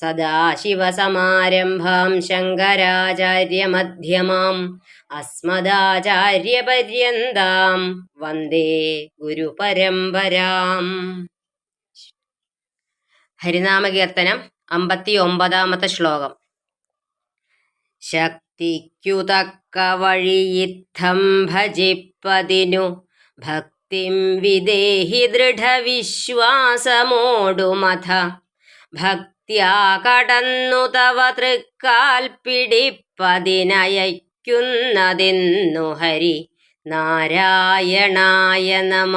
സദാശിവസമാരംഭാം ശങ്കരാചാര്യമധ്യമാം. അസ്മദാചാര്യപര്യന്താം. വന്ദേ ഗുരുപരമ്പരാം. ഹരിനാമകീർത്തനം അമ്പത്തി ഒമ്പതാമത്തെ ശ്ലോകം. ശക്തിക്കു തക്ക വഴിയിത്തം ഭജിപ്പതിനു ഭക്തിം വിദേഹി ദൃഢവിശ്വാസമോടുമഥ. ഭക്ത്യാ കടന്നു തവ തൃക്കാൽ പിടിപ്പതിനയക്കുന്നതിന്നു ഹരി. നാരായണായ നമ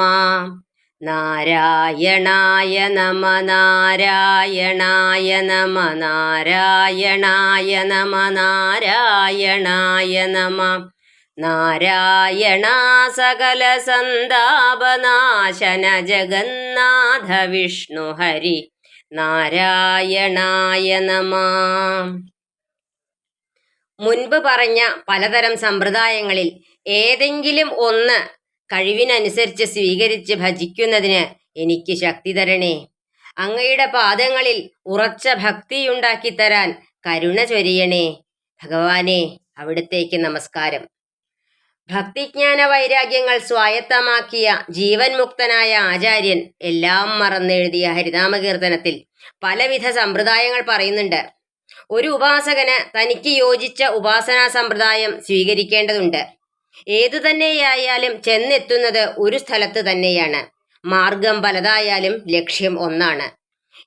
നാരായണായ നമ നാരായണായ നമ നാരായണായ നമ നാരായണായ നമ നാരായണ സകല സന്താപനാശന ജഗന്നാഥ വിഷ്ണു ഹരി. നാരായണായ നമ. മുൻപ് പറഞ്ഞ പലതരം സമ്പ്രദായങ്ങളിൽ ഏതെങ്കിലും ഒന്ന് കഴിവിനനുസരിച്ച് സ്വീകരിച്ച് ഭജിക്കുന്നതിന് എനിക്ക് ശക്തി തരണേ. അങ്ങയുടെ പാദങ്ങളിൽ ഉറച്ച ഭക്തിയുണ്ടാക്കി തരാൻ കരുണ ചൊരിയണേ. ഭഗവാനെ അവിടത്തേക്ക് നമസ്കാരം. ഭക്തിജ്ഞാന വൈരാഗ്യങ്ങൾ സ്വായത്തമാക്കിയ ജീവൻ മുക്തനായ ആചാര്യൻ എല്ലാം മറന്നെഴുതിയ ഹരിനാമകീർത്തനത്തിൽ പലവിധ സമ്പ്രദായങ്ങൾ പറയുന്നുണ്ട്. ഒരു ഉപാസകന് തനിക്ക് യോജിച്ച ഉപാസനാ സമ്പ്രദായം സ്വീകരിക്കേണ്ടതുണ്ട്. ഏതു തന്നെയായാലും ചെന്നെത്തുന്നത് ഒരു സ്ഥലത്ത് തന്നെയാണ്. മാർഗം പലതായാലും ലക്ഷ്യം ഒന്നാണ്.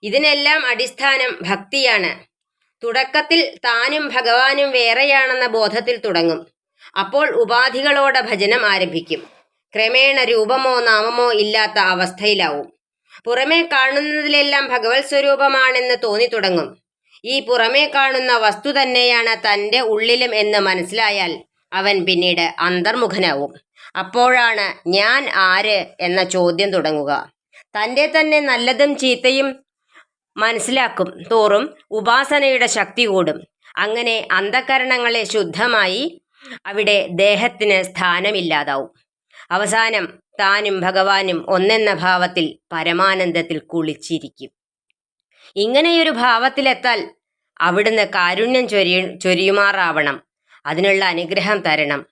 ഇതിനെല്ലാം അടിസ്ഥാനം ഭക്തിയാണ്. തുടക്കത്തിൽ താനും ഭഗവാനും വേറെയാണെന്ന ബോധത്തിൽ തുടങ്ങും. അപ്പോൾ ഉപാധികളോടെ ഭജനം ആരംഭിക്കും. ക്രമേണ രൂപമോ നാമമോ ഇല്ലാത്ത അവസ്ഥയിലാവും. പുറമേ കാണുന്നതിലെല്ലാം ഭഗവത് സ്വരൂപമാണെന്ന് തോന്നി തുടങ്ങും. ഈ പുറമേ കാണുന്ന വസ്തു തന്നെയാണ് തന്റെ ഉള്ളിലും എന്ന് മനസ്സിലായാൽ അവൻ പിന്നീട് അന്തർമുഖനാവും. അപ്പോഴാണ് ഞാൻ ആര് എന്ന ചോദ്യം തുടങ്ങുക. തന്റെ തന്നെ നല്ലതും ചീത്തയും മനസ്സിലാക്കും തോറും ഉപാസനയുടെ ശക്തി കൂടും. അങ്ങനെ അന്ധകരണങ്ങളെ ശുദ്ധമായി അവിടെ ദേഹത്തിന് സ്ഥാനമില്ലാതാവും. അവസാനം താനും ഭഗവാനും ഒന്നെന്ന ഭാവത്തിൽ പരമാനന്ദത്തിൽ കുളിച്ചിരിക്കും. ഇങ്ങനെയൊരു ഭാവത്തിലെത്താൽ അവിടുന്ന് കാരുണ്യം ചൊരി ചൊരിയുമാറാവണം. അതിനുള്ള അനുഗ്രഹം തരണം.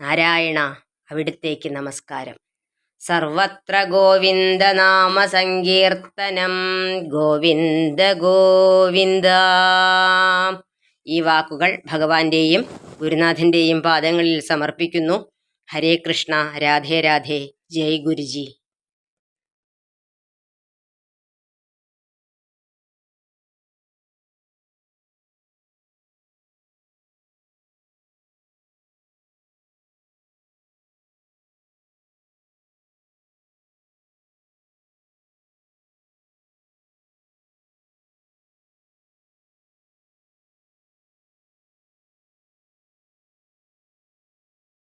നാരായണ അവിടുത്തേക്ക് നമസ്കാരം. സർവത്ര ഗോവിന്ദ നാമ സങ്കീർത്തനം. ഗോവിന്ദ ഗോവിന്ദ. ഈ വാക്കുകൾ ഭഗവാന്റെയും ഗുരുനാഥന്റെയും പാദങ്ങളിൽ സമർപ്പിക്കുന്നു. ഹരേ കൃഷ്ണ രാധേ രാധേ ജയ് ഗുരുജി.